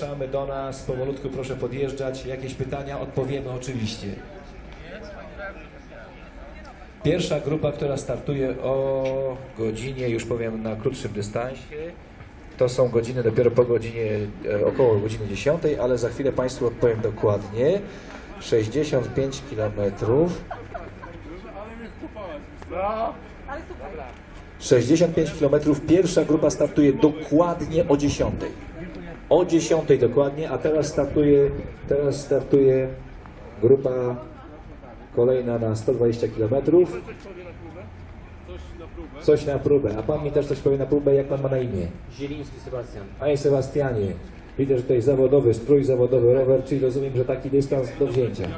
Zapraszamy do nas, powolutku proszę podjeżdżać. Jakieś pytania odpowiemy oczywiście. Pierwsza grupa, która startuje o godzinie, już powiem na krótszym dystansie, to są godziny dopiero po godzinie, e, około godziny 10, ale za chwilę Państwu odpowiem dokładnie. 65 kilometrów. 65 km. Pierwsza grupa startuje dokładnie o 10. O 10 dokładnie, a teraz startuje, teraz startuje grupa kolejna na 120 km. Coś na próbę. A pan mi też coś powie na próbę, jak pan ma na imię? Zieliński Sebastian. Panie Sebastianie, widzę, że tutaj zawodowy strój, zawodowy rower, czyli rozumiem, że taki dystans do wzięcia.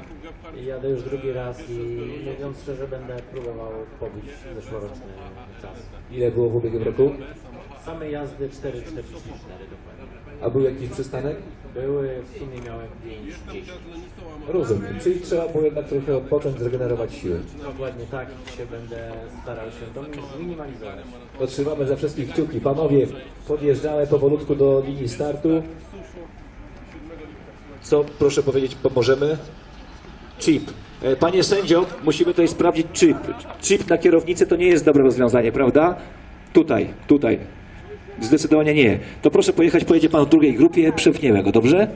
Jadę już drugi raz i mówiąc szczerze będę próbował pobić zeszłoroczny czas. Ile było w ubiegłym roku? Same jazdy 4,44 dokładnie. A był jakiś przystanek? Były, w sumie miałem 5-10. Rozumiem, czyli trzeba było jednak trochę odpocząć, zregenerować siły. Dokładnie tak się będę starał się to zminimalizować. To trzymamy za wszystkich kciuki. Panowie, podjeżdżamy powolutku do linii startu. Co, proszę powiedzieć, pomożemy? Chip. E, Panie sędzio, musimy tutaj sprawdzić chip. Chip na kierownicy to nie jest dobre rozwiązanie, prawda? Tutaj, tutaj. Zdecydowanie nie. To proszę pojechać, pojedzie pan w drugiej grupie, przepniemy go, dobrze?